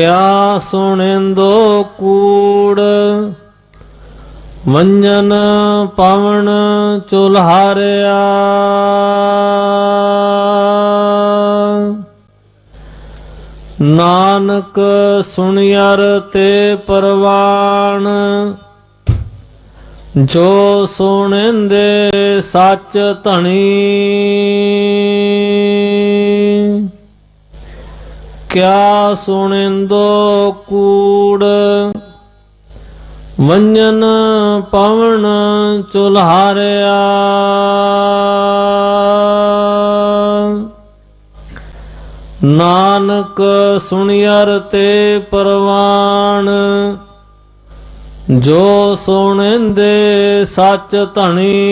ਕਿਆ ਸੁਣਿੰਦੋ ਕੂੜ? ਵੰਜਨ ਪਵਨ ਚੁਲਹਾਰਿਆ ਨਾਨਕ ਸੁਣਿਆਰ ਤੇ ਪਰਵਾਣ ਜੋ ਸੁਣਿੰਦੇ ਸੱਚ ਧਣੀ। ਕਿਆ ਸੁਣਿੰਦੋ ਕੂੜ? ਵੰਜਨ ਪਵਨ ਚੁਲਹਾਰਿਆ। ਨਾਨਕ ਸੁਣਿਆਰ ਤੇ ਪਰਵਾਣ ਜੋ ਸੁਣਦੇ ਸੱਚ ਧਣੀ।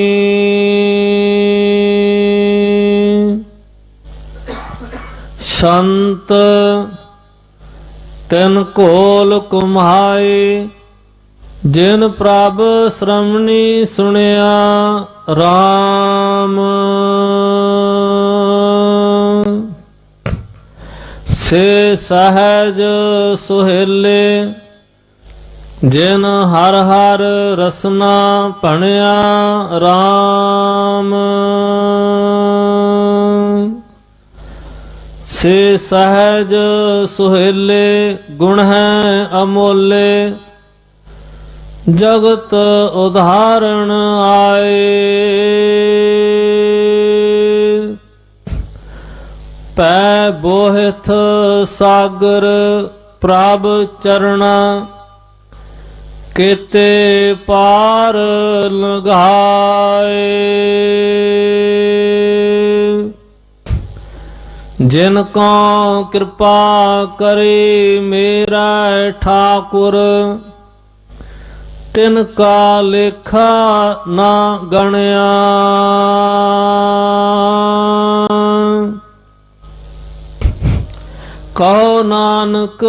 ਸੰਤ ਤਿਨ ਕੋਲ ਕੁਮਾਈ ਜਿਨ ਪ੍ਰਭ ਸ਼੍ਰਮਣੀ ਸੁਣਿਆ RAM ਸੇ ਸਹਜ ਸੁਹੇਲੇ, ਜਿਨ ਹਰ ਹਰ ਰਸਨਾ ਭਣਿਆ RAM ਸੇ ਸਹਜ ਸੁਹੇਲੇ ਗੁਣ ਹੈ ਅਮੋਲੇ। ਜਗਤ ਉਧਾਰਣ ਆਏ। ਪੈ ਬੋਹਿਥ ਸਾਗਰ ਪ੍ਰਭ ਚਰਣਾ। ਕੀਤੇ ਪਾਰ ਲਗਾਏ ਜਿਨ ਕੋ ਕਿਰਪਾ ਕਰੇ ਮੇਰਾ ਠਾਕੁਰ, ਤਿਨ ਕਾ ਲੇਖਾ ਨਾ ਗਣਿਆ। ਕਹੋ ਨਾਨਕ,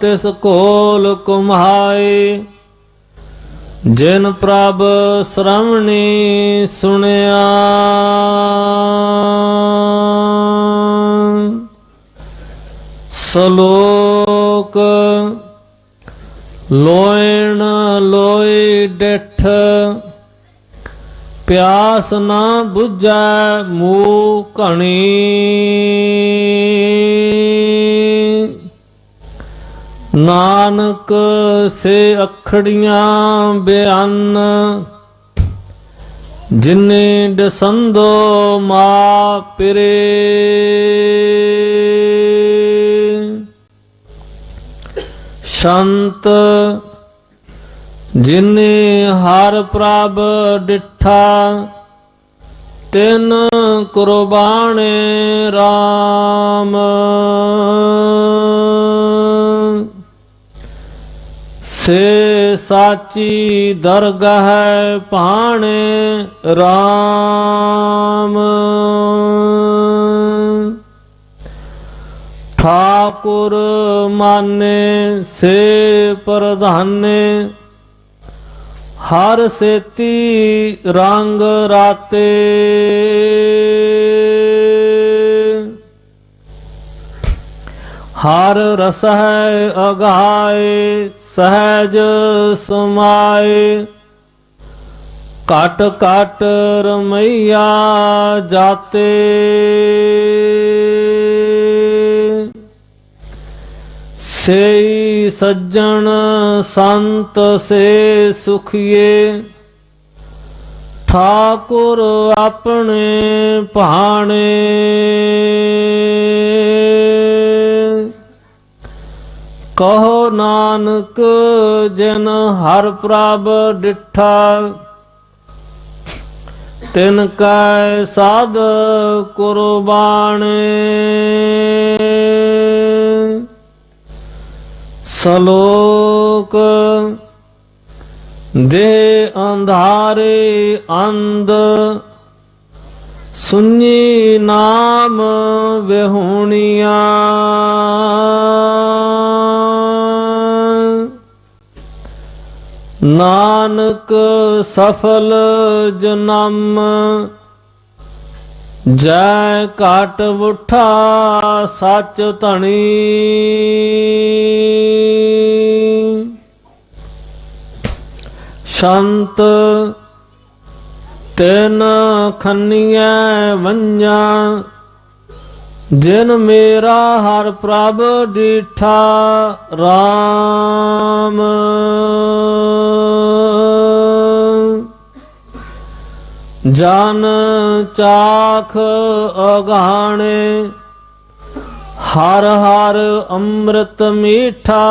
ਤਿਸ ਕੋਲ ਕੁਮਹਾਏ ਜਿਨ ਪ੍ਰਭ ਸ਼ਰਮਣੀ ਸੁਣਿਆ। ਸ਼ਲੋਕ ਲੋਇਣ ਲੋਇ ਡਿਠ, ਪਿਆਸ ਨਾ 부ਝੈ ਮੂਹ ਘਣੀ। ਨਾਨਕ ਸੇ ਅਖੜੀਆਂ ਬਿਆਨ, ਜਿਨੇ ਦਸੰਦੋ ਮਾ ਪਿਰੇ। ਸੰਤ ਜਿਨੇ ਹਰ ਪ੍ਰਭ ਡਿਠਾ ਤਿਨ ਕੁਰਬਾਨੇ RAM ਸੇ ਸਾਚੀ ਦਰਗਹ ਪਾਣੇ RAM ਠਾਕੁਰ ਮਾਨੇ, ਸੇ ਪ੍ਰਧਾਨੇ। ਹਰ ਸੇਤੀ ਰੰਗ ਰਾਤੇ। ਹਰ ਰਸ ਹੈ ਅਗਾਏ, ਸਹਿਜ ਸਮਾਏ। ਕਟ ਕਟ ਰਮਈਆ ਜਾਤੇ। ਸੇਈ ਸੱਜਣ ਸੰਤ ਸੇ ਸੁਖੀਏ, ਠਾਕੁਰ ਆਪਣੇ ਭਾਣੇ। ਕਹੋ ਨਾਨਕ ਜਨ ਹਰ ਪ੍ਰਭ ਡਿਠਾ, ਤਿਨ ਕੈ ਸਾਧ ਕੁਰਬਾਨੇ ਸਲੋਕ ਦੇ ਅੰਧਾਰੇ ਅੰਧ ਸੁਨੀ ਨਾਮ ਵਿਹੂਣੀਆਂ। ਨਾਨਕ ਸਫਲ ਜਨਮ ਜੈ ਕਾਟ ਉਠਾ ਸੱਚ ਧਣੀ। ਸ਼ੰਤ ਤੈਨ ਖੰਨੀਐ ਵੰਜਾਂ, ਜਿਨ ਮੇਰਾ ਹਰ ਪ੍ਰਭ ਡੀਠਾ RAM ਜਨ ਚਾਖ ਅਗਾਣੇ, ਹਰ ਹਰ ਅੰਮ੍ਰਿਤ ਮੀਠਾ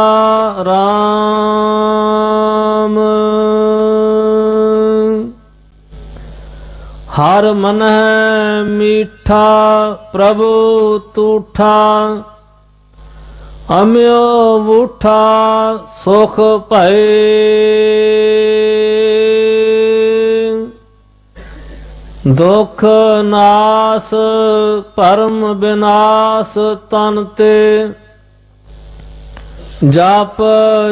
RAM ਹਰ ਮਨ ਹੈ ਮੀਠਾ ਪ੍ਰਭੂ ਤੂਠਾ, ਅਮਿਓ ਬੂਠਾ ਸੁਖ ਭਏ। ਦੁਖ ਨਾਸ ਪਰਮ ਬਿਨਾਸ ਤਨ ਤੇ, ਜਪ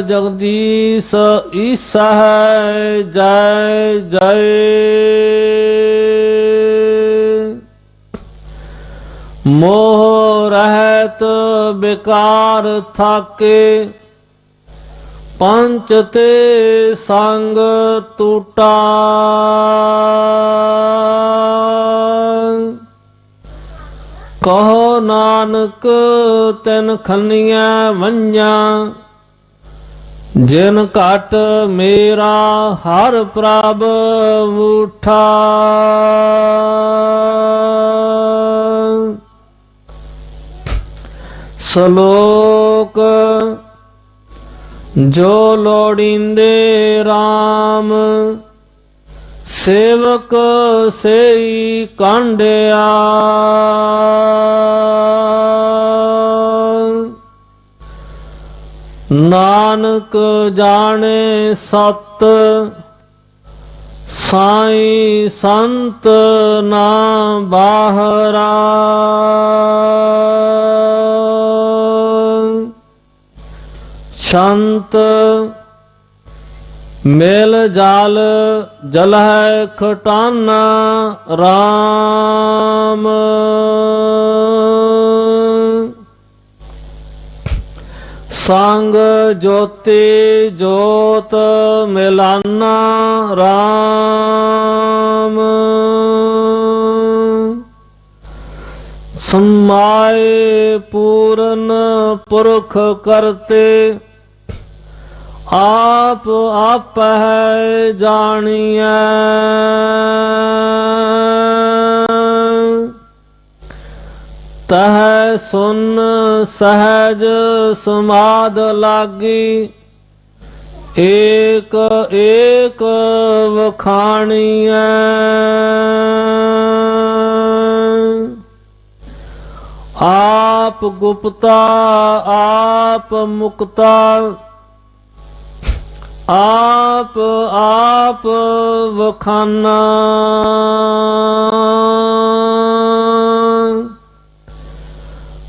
ਜਗਦੀਸ਼ ਈਸਾ ਹੈ ਜੈ ਜੈ। ਮੋਹ ਰਹਿਤ ਬਿਕਾਰ ਥਾਕੇ, ਪੰਚ ਤੇ ਸੰਗ ਟੂਟਾ ਕਹੋ ਨਾਨਕ, ਤੈਨ ਖੰਨੀਆਂ ਵੰਜਾਂ ਜਿਨ ਘਟ ਮੇਰਾ ਹਰ ਪ੍ਰਭ ਉਠਾ ਸ਼ਲੋਕ। ਜੋ ਲੋੜੀਂਦੇ RAM ਸੇਵਕ ਸੇਈ ਕਾਂਡਿਆ। ਨਾਨਕ ਜਾਣੇ ਸਤ ਸਾਈ ਸੰਤ ਨਾ ਬਾਹਰਾ। ਸ਼ੰਤ ਮੇਲ ਜਾਲ ਜਲ ਹੈ ਖਟਾਨਾ RAM ਸੰਗ ਜੋਤੀ ਜੋਤ ਮਿਲਾਨਾ RAM ਸਮਾਏ ਪੂਰਨ ਪੁਰਖ ਕਰਤੇ ਆਪ ਆਪ ਹੈ ਜਾਣੀਐ। ਤਹ ਸੁਨ ਸਹਜ ਸਮਾਦ ਲਾਗੀ। ਏਕ ਏਕ ਵਖਾਣੀਐ। ਆਪ ਗੁਪਤਾ, ਆਪ ਮੁਕਤਾ। ਆਪ ਆਪ ਵਖਾਨਾ।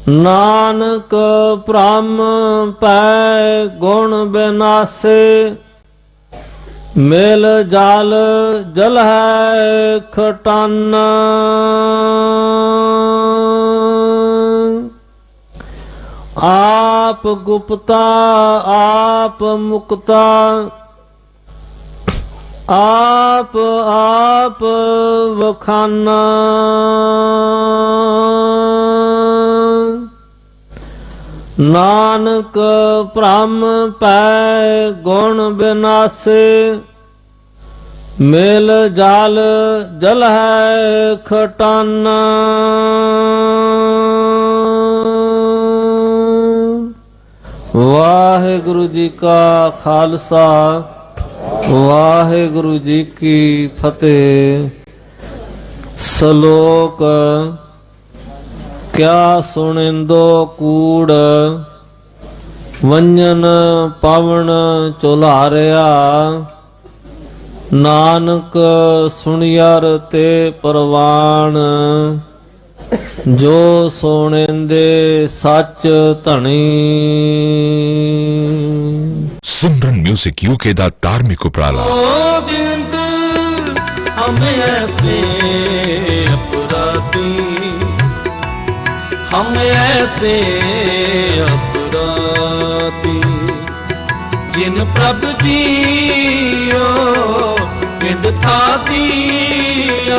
ਨਾਨਕ ਭ੍ਰਮ ਪੈ ਗੁਣ ਬਿਨਾਸੇ ਮਿਲ ਜਲ ਜਲ ਹੈ ਖਟਾਨਾ ਆਪ ਗੁਪਤਾ, ਆਪ ਮੁਕਤਾ। ਆਪ ਆਪ ਵਖਾਨਾ। ਨਾਨਕ ਭ੍ਰਮ ਪੈ ਗੁਣ ਬਿਨਾਸੇ, ਮਿਲ ਜਾਲ ਜਲ ਹੈ ਖਟਾਨਾ। ਵਾਹਿਗੁਰੂ ਜੀ ਕਾ ਖਾਲਸਾ, ਵਾਹਿਗੁਰੂ ਜੀ ਕੀ ਫਤਿਹ। ਸ਼ਲੋਕ, ਕਿਆ ਸੁਣਿੰਦੋ ਕੂੜ, ਵੰਜਨ ਪਵਨ ਚੁਲਾਰਿਆ। ਨਾਨਕ ਸੁਣਿਆਰ ਤੇ ਪਰਵਾਨ ਜੋ ਸੁਣਿੰਦੇ ਸੱਚ ਧਣੀ। ਸਿਮਰਨ ਮਿਊਜ਼ਿਕ ਯੂਕੇ ਦਾ ਧਾਰਮਿਕ ਉਪਰਾਲਾ। ਬਿੰਦ ਹਮ ਐਸੇ ਅਪਰਾਧੀ। ਹਮ ਐਸੇ ਅਪਰਾਧੀ। ਜਿਨ ਪ੍ਰਭ ਜੀਓ ਪਿੰਡ ਥਾਤੀ